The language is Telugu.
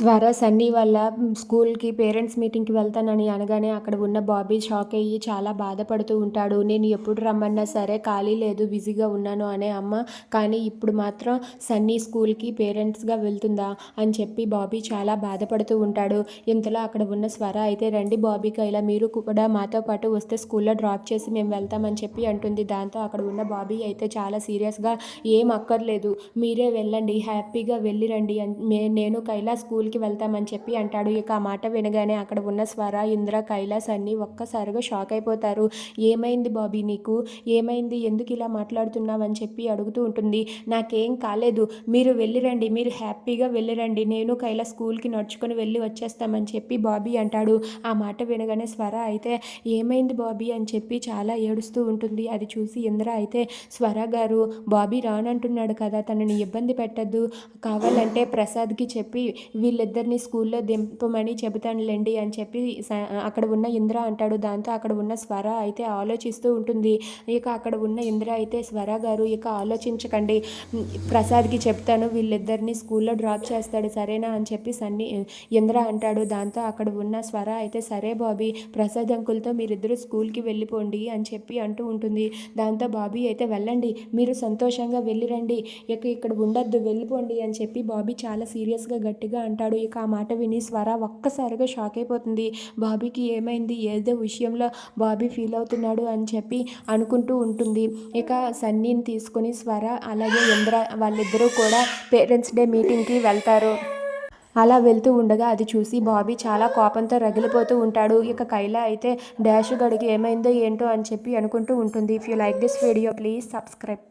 స్వర సన్నీ వాళ్ళ స్కూల్కి పేరెంట్స్ మీటింగ్కి వెళ్తానని అనగానే అక్కడ ఉన్న బాబీ షాక్ అయ్యి చాలా బాధపడుతూ ఉంటాడు. నేను ఎప్పుడు రమ్మన్నా సరే ఖాళీ లేదు బిజీగా ఉన్నాను అనే అమ్మ కానీ ఇప్పుడు మాత్రం సన్నీ స్కూల్కి పేరెంట్స్గా వెళ్తుందా అని చెప్పి బాబీ చాలా బాధపడుతూ ఉంటాడు. ఇంతలో అక్కడ ఉన్న స్వర అయితే రండి బాబీకి ఇలా మీరు కూడా మాతో పాటు వస్తే స్కూల్లో డ్రాప్ చేసి మేము వెళ్తామని చెప్పి అంటుంది. దాంతో అక్కడ ఉన్న బాబీ అయితే చాలా సీరియస్గా ఏం అక్కర్లేదు మీరే వెళ్ళండి హ్యాపీగా వెళ్ళిరండి అని కైలా స్కూల్ కైలాస్ వెళ్తామని చెప్పి అంటాడు. ఇక ఆ మాట వినగానే అక్కడ ఉన్న స్వర ఇంద్ర కైలాస్ అన్నీ ఒక్కసారిగా షాక్ అయిపోతారు. ఏమైంది బాబీ నీకు? ఏమైంది? ఎందుకు ఇలా మాట్లాడుతున్నావు? అని చెప్పి అడుగుతూ ఉంటుంది. నాకేం కాలేదు. మీరు వెళ్ళిరండి. మీరు హ్యాపీగా వెళ్ళిరండి. నేను కైలాస్ స్కూల్కి నడుచుకొని వెళ్ళి వచ్చేస్తామని చెప్పి బాబీ అంటాడు. ఆ మాట వినగానే స్వర అయితే ఏమైంది బాబీ? అని చెప్పి చాలా ఏడుస్తూ ఉంటుంది. అది చూసి ఇంద్ర అయితే స్వర గారు బాబీ రానంటున్నాడు కదా తనని ఇబ్బంది పెట్టద్దు. కావాలంటే ప్రసాద్కి చెప్పి వీళ్ళిద్దరిని స్కూల్లో దింపమని చెబుతానులేండి అని చెప్పి అక్కడ ఉన్న ఇంద్ర అంటాడు. దాంతో అక్కడ ఉన్న స్వర అయితే ఆలోచిస్తూ ఉంటుంది. ఇక అక్కడ ఉన్న ఇంద్ర అయితే స్వర గారు ఇక ఆలోచించకండి. ప్రసాద్కి చెప్తాను వీళ్ళిద్దరిని స్కూల్లో డ్రాప్ చేస్తాడు సరేనా అని చెప్పి సన్ని ఇంద్ర అంటాడు. దాంతో అక్కడ ఉన్న స్వర అయితే సరే బాబీ ప్రసాద్ అంకుల్తో మీరిద్దరూ స్కూల్కి వెళ్ళిపోండి అని చెప్పి అంటూ ఉంటుంది. దాంతో బాబీ అయితే వెళ్ళండి మీరు సంతోషంగా వెళ్ళిరండి. ఇక ఇక్కడ ఉండొద్దు వెళ్ళిపోండి అని చెప్పి బాబీ చాలా సీరియస్గా గట్టిగా అంటాడు. ఇక ఆ మాట విని స్వర ఒక్కసారిగా షాక్ అయిపోతుంది. బాబీకి ఏమైంది? ఏదో విషయంలో బాబీ ఫీల్ అవుతున్నాడు అని చెప్పి అనుకుంటూ ఉంటుంది. ఇక సన్నీని తీసుకొని స్వర అలాగే ఇంద్ర వాళ్ళిద్దరూ కూడా పేరెంట్స్ డే మీటింగ్కి వెళ్తారు. అలా వెళ్తూ ఉండగా అది చూసి బాబీ చాలా కోపంతో రగిలిపోతూ ఉంటాడు. ఇక కైలా అయితే డాష్ గడికి ఏమైందో ఏంటో అని చెప్పి అనుకుంటూ ఉంటుంది. If you like this video please subscribe